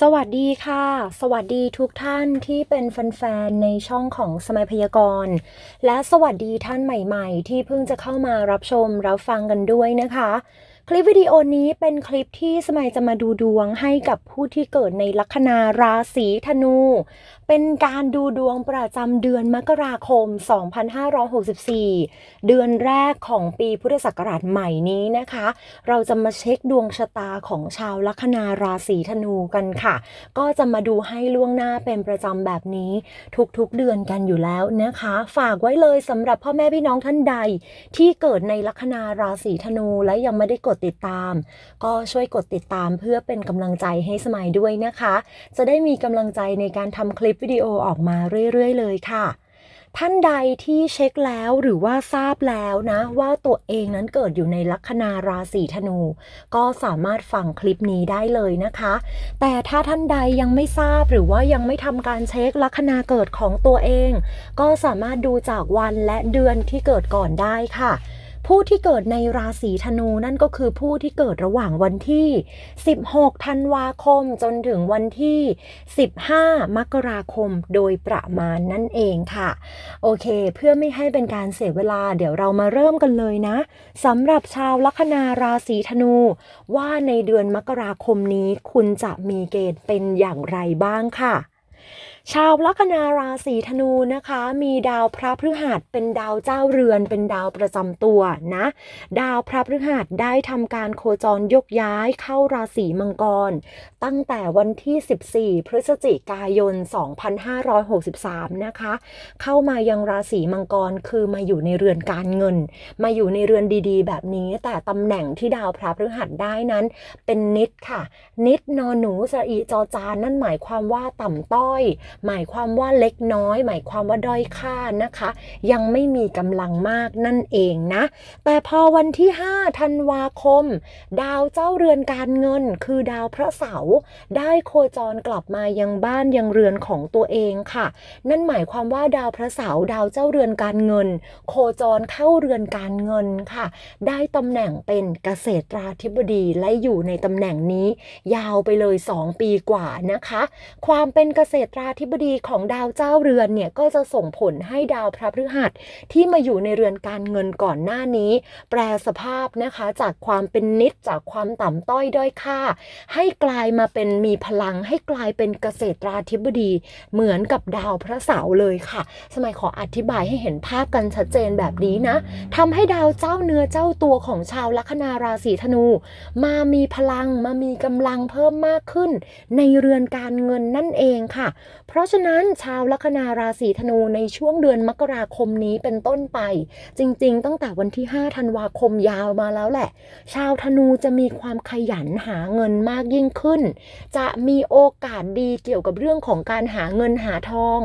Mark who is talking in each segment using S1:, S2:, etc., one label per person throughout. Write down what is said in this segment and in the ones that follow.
S1: สวัสดีค่ะ สวัสดีทุกท่านที่เป็นแฟนๆในช่องของสมัยพยากรณ์ และสวัสดีท่านใหม่ๆ ที่เพิ่งจะเข้ามารับชมรับฟังกันด้วยนะคะ คลิปวิดีโอนี้เป็นคลิปที่สมัยจะมาดูดวงให้กับผู้ที่เกิดในลัคนาราศีธนูเป็นการดูดวงประจำเดือนมกราคม 2564 เดือนแรกของปีพุทธศักราชใหม่นี้นะคะ เราจะมาเช็คดวงชะตาของชาวลัคนาราศีธนูกันค่ะ ก็จะมาดูให้ล่วงหน้าเป็นประจำแบบนี้ทุกๆเดือนกันอยู่แล้วนะคะ ฝากไว้เลยสำหรับพ่อแม่พี่น้องท่านใด ที่เกิดในลัคนาราศีธนูและยังไม่ได้กดติดตาม ก็ช่วยกดติดตามเพื่อเป็นกำลังใจให้สมัยด้วยนะคะ จะได้มีกำลังใจในการทำคลิปวิดีโอออกมาเรื่อยๆ เลยค่ะ ท่านใดที่เช็คแล้วหรือว่าทราบแล้วนะ ว่าตัวเองนั้นเกิดอยู่ในลัคนาราศีธนู ก็สามารถฟังคลิปนี้ได้เลยนะคะ แต่ถ้าท่านใดยังไม่ทราบหรือว่ายังไม่ทำการเช็คลัคนาเกิดของตัวเอง ก็สามารถดูจากวันและเดือนที่เกิดก่อนได้ค่ะ ผู้ที่เกิดในราศีธนูนั่นก็คือผู้ที่เกิดระหว่างวันที่ 16 ธันวาคมจนถึงวันที่ 15 มกราคมโดยประมาณนั่นเองค่ะ โอเค เพื่อไม่ให้เป็นการเสียเวลาเดี๋ยวเรามาเริ่มกันเลยนะสำหรับชาวลัคนาราศีธนู ว่าในเดือนมกราคมนี้คุณจะมีเกณฑ์เป็นอย่างไรบ้างค่ะ ชาวลัคนาราศีธนูนะคะ มีดาวพระพฤหัสเป็นดาวเจ้าเรือน เป็นดาวประจำตัวนะ ดาวพระพฤหัสได้ทำการโคจรยกย้ายเข้าราศีมังกร ตั้งแต่วันที่ 14 พฤศจิกายน 2563 นะคะ เข้ามายังราศีมังกรคือมาอยู่ในเรือนการเงิน มาอยู่ในเรือนดีๆ แบบนี้ แต่ตำแหน่งที่ดาวพระพฤหัสได้นั้นเป็นนิดค่ะ นิดนอนหนูสระอีจอจานนั่นหมายความว่าต่ำต้อยหมายความว่าเล็กน้อย หมายความว่าด้อยค่านะคะ ยังไม่มีกำลังมากนั่นเองนะ แต่พอวันที่5ธันวาคม ดาวเจ้าเรือนการเงิน คือดาวพระเสาร์ได้โคจรกลับมายังบ้านยังเรือนของตัวเองค่ะ นั่นหมายความว่าดาวพระเสาร์ดาวเจ้าเรือนการเงิน โคจรเข้าเรือนการเงินค่ะ ได้ตำแหน่งเป็นเกษตราธิบดีและอยู่ในตำแหน่งนี้ ยาวไปเลย 2 ปีกว่านะคะ ความเป็นเกษตราธิบดีของดาวเจ้าเรือนเนี่ยก็จะส่งผลให้ดาวพระพฤหัสที่มาอยู่ในเรือนการเงินก่อนหน้านี้ แปลสภาพนะคะจากความเป็นนิดจากความต่ำต้อยด้อยค่า ให้กลายมาเป็นมีพลัง ให้กลายเป็นเกษตราธิบดี เหมือนกับดาวพระเสาร์เลยค่ะ สมัยขออธิบายให้เห็นภาพกันชัดเจนแบบนี้นะทำให้ดาวเจ้าเนื้อเจ้าตัวของชาวลัคนาราศีธนู มามีพลังมามีกำลังเพิ่มมากขึ้น ในเรือนการเงินนั่นเองค่ะ เพพราะฉะนั้นชาวลัคนาราศีธนูในช่วงเดือนมกราคมนี้เป็นต้นไป จริงๆ ตั้งแต่วันที่ 5 ธันวาคมยาวมาแล้วแหละ ชาวธนูจะมีความขยันหาเงินมากยิ่งขึ้น จะมีโอกาสดีเกี่ยวกับเรื่องของการหาเงินหาทอง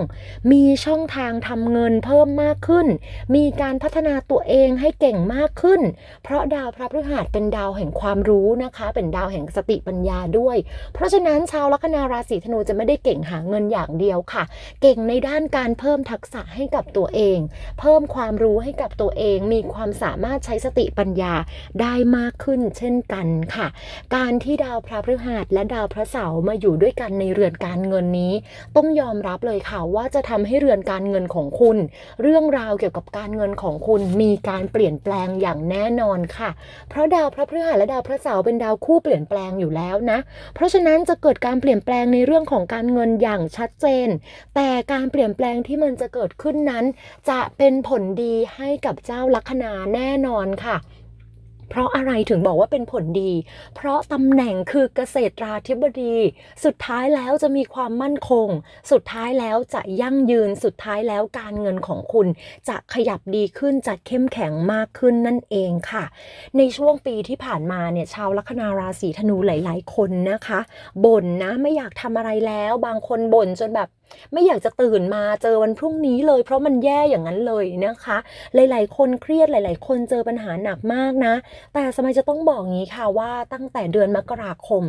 S1: มีช่องทางทำเงินเพิ่มมากขึ้น มีการพัฒนาตัวเองให้เก่งมากขึ้น เพราะดาวพระพฤหัสเป็นดาวแห่งความรู้นะคะ เป็นดาวแห่งสติปัญญาด้วย เพราะฉะนั้นชาวลัคนาราศีธนูจะไม่ได้เก่งหาเงินอย่างเดียวค่ะ เก่งในด้านการเพิ่มทักษะให้กับตัวเอง เพิ่มความรู้ให้กับตัวเอง มีความสามารถใช้สติปัญญาได้มากขึ้นเช่นกันค่ะ การที่ดาวพระพฤหัสและดาวพระเสาร์มาอยู่ด้วยกันในเรือนการเงินนี้ ต้องยอมรับเลยค่ะว่าจะทำให้เรือนการเงินของคุณ เรื่องราวเกี่ยวกับการเงินของคุณมีการเปลี่ยนแปลงอย่างแน่นอนค่ะ เพราะดาวพระพฤหัสและดาวพระเสาร์เป็นดาวคู่เปลี่ยนแปลงอยู่แล้วนะ เพราะฉะนั้นจะเกิดการเปลี่ยนแปลงในเรื่องของการเงินอย่างชัดเจน แต่การเปลี่ยนแปลงที่มันจะเกิดขึ้นนั้น จะเป็นผลดีให้กับเจ้าลัคนาแน่นอนค่ะ เพราะอะไรถึงบอกว่าเป็นผลดี เพราะตำแหน่งคือเกษตราธิบดี สุดท้ายแล้วจะมีความมั่นคง สุดท้ายแล้วจะยั่งยืน สุดท้ายแล้วการเงินของคุณ จะขยับดีขึ้น จะเข้มแข็งมากขึ้นนั่นเองค่ะ ในช่วงปีที่ผ่านมาเนี่ยชาวลัคนาราศีธนูหลาย ๆ คนนะคะบ่นนะไม่อยากทำอะไรแล้ว บางคนบ่นจนแบบไม่อยากจะตื่นมาเจอวันพรุ่งนี้เลย เพราะมันแย่อย่างนั้นเลยนะคะ หลาย ๆ คนเครียดหลาย ๆ คนเจอปัญหาหนักมากนะแต่สมัยจะต้องบอกงี้ค่ะว่าตั้งแต่เดือนมกราคม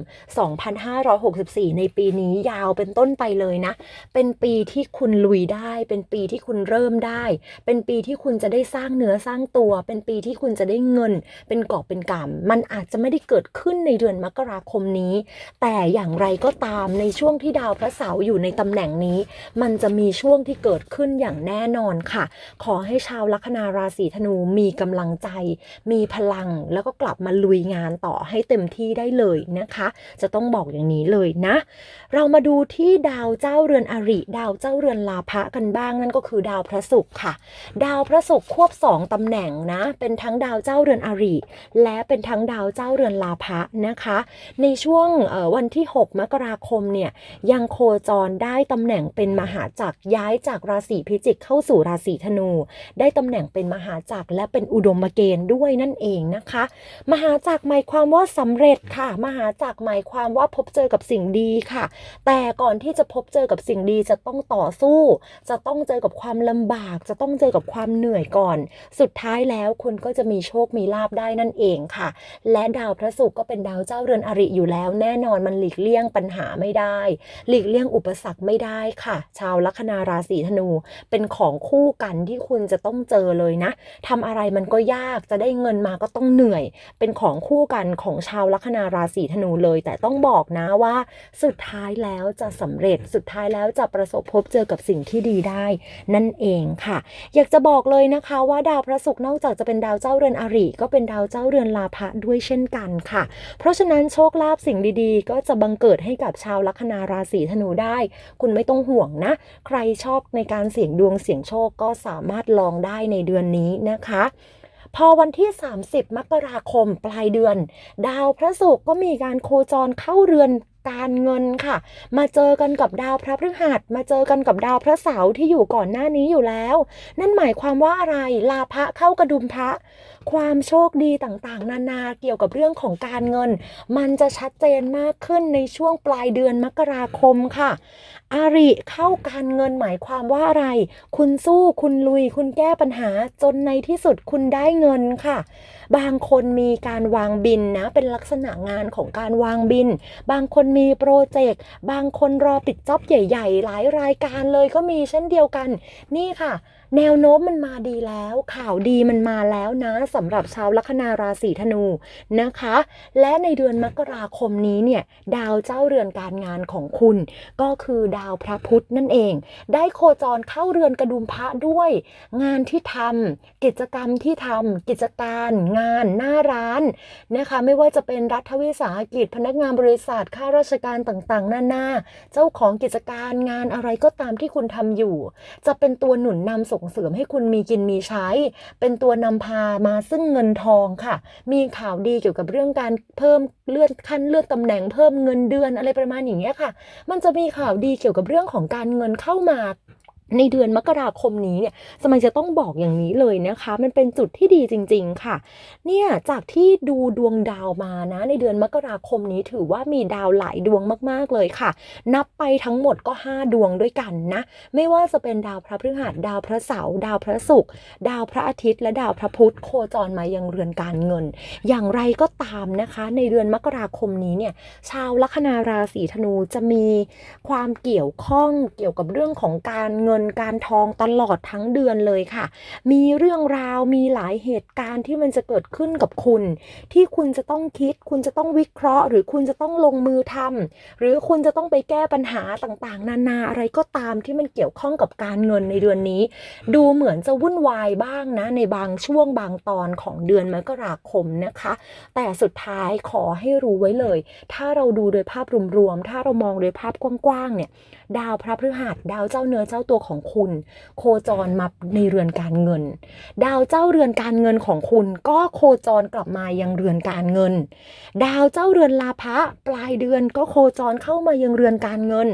S1: 2564 ในปีนี้ยาวเป็นต้นไปเลยนะ เป็นปีที่คุณลุยได้ เป็นปีที่คุณเริ่มได้ เป็นปีที่คุณจะได้สร้างเนื้อสร้างตัว เป็นปีที่คุณจะได้เงิน เป็นกอบเป็นกำมันอาจจะไม่ได้เกิดขึ้นในเดือนมกราคมนี้ แต่อย่างไรก็ตามในช่วงที่ดาวพระเสาร์อยู่ในตำแหน่งนี้ มันจะมีช่วงที่เกิดขึ้นอย่างแน่นอนค่ะ ขอให้ชาวลัคนาราศีธนูมีกำลังใจ มีพลังแล้วก็กลับมาลุยงานต่อให้เต็มที่ได้เลยนะคะ จะต้องบอกอย่างนี้เลยนะ เรามาดูที่ดาวเจ้าเรือนอริ ดาวเจ้าเรือนลาภะกันบ้างนั่นก็คือดาวพระศุกร์ค่ะ ดาวพระศุกร์ควบสองตำแหน่งนะ เป็นทั้งดาวเจ้าเรือนอริ และเป็นทั้งดาวเจ้าเรือนลาภะนะคะ ในช่วงวันที่ 6 มกราคมเนี่ยยังโคจรได้ตำแหน่งเป็นมหาจักรย้ายจากราศีพิจิกเข้าสู่ราศีธนู ได้ตำแหน่งเป็นมหาจักรและเป็นอุดมเกณฑ์ด้วยนั่นเองนะคะมหาจักรหมายความว่าสำเร็จค่ะ มหาจักรหมายความว่าพบเจอกับสิ่งดีค่ะ แต่ก่อนที่จะพบเจอกับสิ่งดีจะต้องต่อสู้ จะต้องเจอกับความลำบาก จะต้องเจอกับความเหนื่อยก่อน สุดท้ายแล้วคุณก็จะมีโชคมีลาบได้นั่นเองค่ะ และดาวพระศุกร์ก็เป็นดาวเจ้าเรือนอริอยู่แล้ว แน่นอนมันหลีกเลี่ยงปัญหาไม่ได้ หลีกเลี่ยงอุปสรรคไม่ได้ค่ะ ชาวลัคนาราศีธนูเป็นของคู่กันที่คุณจะต้องเจอเลยนะทำอะไรมันก็ยากจะได้เงินมาก็ต้องเหนื่อย เป็นของคู่กันของชาวลัคนาราศีธนูเลย แต่ต้องบอกนะว่า สุดท้ายแล้วจะสำเร็จสุดท้ายแล้วจะประสบพบเจอกับสิ่งที่ดีได้ นั่นเองค่ะ อยากจะบอกเลยนะคะว่าดาวพระศุกร์นอกจากจะเป็นดาวเจ้าเรือนอริก็เป็นดาวเจ้าเรือนลาภะด้วยเช่นกันค่ะ เพราะฉะนั้นโชคลาภสิ่งดีๆ ก็จะบังเกิดให้กับชาวลัคนาราศีธนูได้ คุณไม่ต้องห่วงนะ ใครชอบในการเสี่ยงดวงเสี่ยงโชคก็สามารถลองได้ในเดือนนี้นะคะ พอวันที่ 30 มกราคมปลายเดือน ดาวพระศุกร์ก็มีการโคจรเข้าเรือน การเงินค่ะ มาเจอกันกับดาวพระพฤหัส มาเจอกันกับดาวพระเสาร์ที่อยู่ก่อนหน้านี้อยู่แล้ว นั่นหมายความว่าอะไรลาภะเข้ากระดุมพระ ความโชคดีต่างๆ นานาเกี่ยวกับเรื่องของการเงิน มันจะชัดเจนมากขึ้นในช่วงปลายเดือนมกราคมค่ะอาริเข้าการเงินหมายความว่าอะไร คุณสู้คุณลุยคุณแก้ปัญหาจนในที่สุดคุณได้เงินค่ะ บางคนมีการวางบินนะ เป็นลักษณะงานของการวางบิน บางคนมีโปรเจกต์ บางคนรอปิดจ็อบใหญ่ ๆ หลายรายการเลยก็มีเช่นเดียวกัน นี่ค่ะ แนวโน้มมันมาดีแล้ว ข่าวดีมันมาแล้วนะสำหรับชาวลัคนาราศีธนูนะคะ และในเดือนมกราคมนี้เนี่ยดาวเจ้าเรือนการงานของคุณ ก็คือดาวพระพุธนั่นเอง ได้โคจรเข้าเรือนกระดุมพระด้วย งานที่ทำกิจกรรมที่ทำกิจการงานหน้าร้านนะคะ ไม่ว่าจะเป็นรัฐวิสาหกิจพนักงานบริษัทข้าราชการต่างๆนานาเจ้าของกิจการงานอะไรก็ตามที่คุณทำอยู่ จะเป็นตัวหนุนนำส่งเสริมให้คุณมีกินมีใช้ เป็นตัวนำพามาซึ่งเงินทองค่ะ มีข่าวดีเกี่ยวกับเรื่องการเพิ่มเลื่อนขั้นเลื่อนตำแหน่งเพิ่มเงินเดือนอะไรประมาณอย่างเงี้ยค่ะ มันจะมีข่าวดีเกี่ยวกับเรื่องของการเงินเข้ามา ในเดือนมกราคมนี้เนี่ยสมัยจะต้องบอกอย่างนี้เลยนะคะ มันเป็นจุดที่ดีจริง ๆ ค่ะ เนี่ยจากที่ดูดวงดาวมานะ ในเดือนมกราคมนี้ถือว่ามีดาวหลายดวงมากๆเลยค่ะ นับไปทั้งหมดก็ 5 ดวงด้วยกันนะ ไม่ว่าจะเป็นดาวพระพฤหัสดาวพระเสาร์ดาวพระศุกร์ดาวพระอาทิตย์ และดาวพระพุธโคจรมายังเรือนการเงิน อย่างไรก็ตามนะคะ ในเดือนมกราคมนี้เนี่ยชาวลัคนาราศีธนูจะมีความเกี่ยวข้องเกี่ยวกับเรื่องของการเงินการทองตลอดทั้งเดือนเลยค่ะ มีเรื่องราวมีหลายเหตุการณ์ที่มันจะเกิดขึ้นกับคุณ ที่คุณจะต้องคิด คุณจะต้องวิเคราะห์ หรือคุณจะต้องลงมือทำหรือคุณจะต้องไปแก้ปัญหาต่างๆ นานาอะไรก็ตามที่มันเกี่ยวข้องกับการเงินในเดือนนี้ ดูเหมือนจะวุ่นวายบ้างนะ ในบางช่วงบางตอนของเดือนมกราคมนะคะ แต่สุดท้ายขอให้รู้ไว้เลย ถ้าเราดูโดยภาพรวมๆถ้าเรามองโดยภาพกว้างๆเนี่ยดาวพระพฤหัสดาวเจ้าเนื้อเจ้าตัวของของคุณ โคจรมาในเรือนการเงิน ดาวเจ้าเรือนการเงินของคุณ ก็โคจรกลับมายังเรือนการเงิน ดาวเจ้าเรือนลาภะปลายเดือนก็โคจรเข้ามายังเรือนการเงิน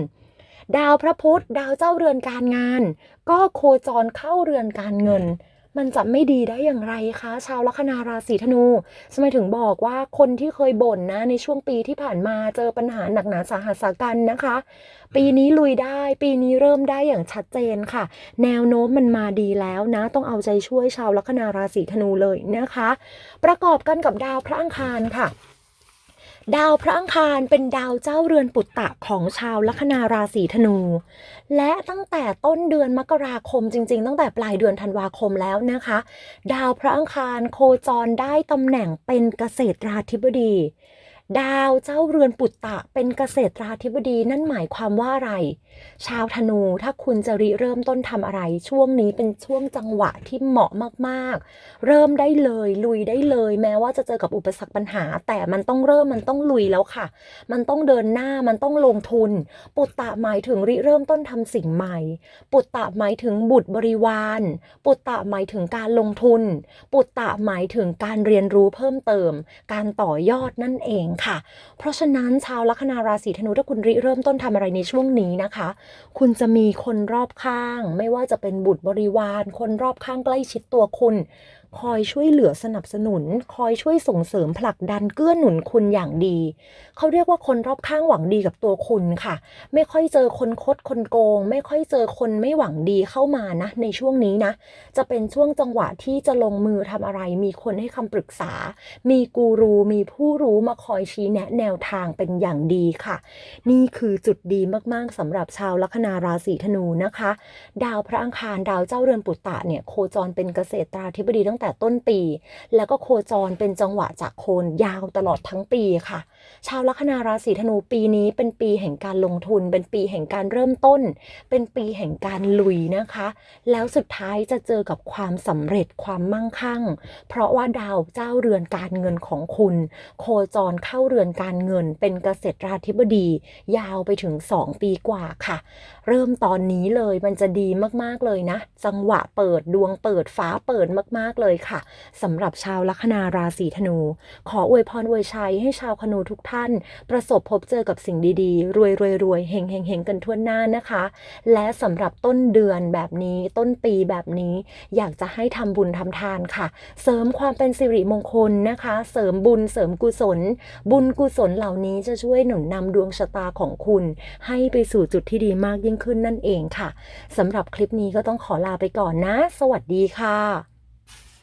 S1: ดาวพระพุธดาวเจ้าเรือนการงาน ก็โคจรเข้าเรือนการเงิน มันจะไม่ดีได้อย่างไรคะ ชาวลัคนาราศีธนูทำไมถึงบอกว่าคนที่เคยบ่นนะ ในช่วงปีที่ผ่านมาเจอปัญหาหนักหนาสาหัสกันนะคะ ปีนี้ลุยได้ ปีนี้เริ่มได้อย่างชัดเจนค่ะ แนวโน้มมันมาดีแล้วนะ ต้องเอาใจช่วยชาวลัคนาราศีธนูเลยนะคะ ประกอบกันกับดาวพระอังคารค่ะ ดาวพระอังคารเป็นดาวเจ้าเรือนปุตตะของชาวลัคนาราศีธนู และตั้งแต่ต้นเดือนมกราคมจริง ๆ ตั้งแต่ปลายเดือนธันวาคมแล้วนะคะ ดาวพระอังคารโคจรได้ตำแหน่งเป็นเกษตราธิบดี ดาวเจ้าเรือนปุตตะเป็นเกษตราธิบดีนั่นหมายความว่าอะไร ชาวธนูถ้าคุณจะริเริ่มต้นทำอะไร ช่วงนี้เป็นช่วงจังหวะที่เหมาะมากๆ เริ่มได้เลย ลุยได้เลย แม้ว่าจะเจอกับอุปสรรคปัญหา แต่มันต้องเริ่มมันต้องลุยแล้วค่ะ มันต้องเดินหน้ามันต้องลงทุน ปุตตะหมายถึงริเริ่มต้นทำสิ่งใหม่ ปุตตะหมายถึงบุตรบริวาร ปุตตะหมายถึงการลงทุน ปุตตะหมายถึงการเรียนรู้เพิ่มเติม การต่อยอดนั่นเองค่ะ เพราะฉะนั้นชาวลัคนาราศีธนูถ้าคุณริเริ่มต้นทำอะไรในช่วงนี้นะคะ คุณจะมีคนรอบข้าง ไม่ว่าจะเป็นบุตรบริวาร คนรอบข้างใกล้ชิดตัวคุณคอยช่วยเหลือสนับสนุน คอยช่วยส่งเสริมผลักดันเกื้อหนุนคุณอย่างดี เขาเรียกว่าคนรอบข้างหวังดีกับตัวคุณค่ะ ไม่ค่อยเจอคนคดคนโกง ไม่ค่อยเจอคนไม่หวังดีเข้ามานะ ในช่วงนี้นะ จะเป็นช่วงจังหวะที่จะลงมือทำอะไร มีคนให้คำปรึกษา มีกูรู มีผู้รู้มาคอยชี้แนะแนวทางเป็นอย่างดีค่ะ นี่คือจุดดีมากๆสำหรับชาวลัคนาราศีธนูนะคะ ดาวพระอังคารดาวเจ้าเรือนปุตตะเนี่ยโคจรเป็นเกษตราธิบดีตั้งแต่ต้นปี แล้วก็โคจรเป็นจังหวะจากโคนยาวตลอดทั้งปีค่ะ ชาวลัคนาราศีธนูปีนี้เป็นปีแห่งการลงทุน เป็นปีแห่งการเริ่มต้น เป็นปีแห่งการลุยนะคะ แล้วสุดท้ายจะเจอกับความสำเร็จความมั่งคั่ง เพราะว่าดาวเจ้าเรือนการเงินของคุณ โคจรเข้าเรือนการเงิน เป็นเกษตราธิบดี ยาวไปถึง 2 ปีกว่าค่ะ เริ่มตอนนี้เลยมันจะดีมากๆเลยนะ จังหวะเปิดดวงเปิดฟ้าเปิดมากๆเลยค่ะสำหรับชาวลัคนาราศีธนู ขออวยพรอวยชัยให้ชาวธนูทุกท่าน ประสบพบเจอกับสิ่งดีๆ รวยรวยรวยเฮงเฮงเฮงกันทั่วหน้านะคะ และสำหรับต้นเดือนแบบนี้ต้นปีแบบนี้ อยากจะให้ทำบุญทำทานค่ะ เสริมความเป็นสิริมงคลนะคะ เสริมบุญเสริมกุศล บุญกุศลเหล่านี้จะช่วยหนุนนำดวงชะตาของคุณ ให้ไปสู่จุดที่ดีมากยิ่งขึ้นนั่นเองค่ะสำหรับคลิปนี้ก็ต้องขอลาไปก่อนนะ สวัสดีค่ะ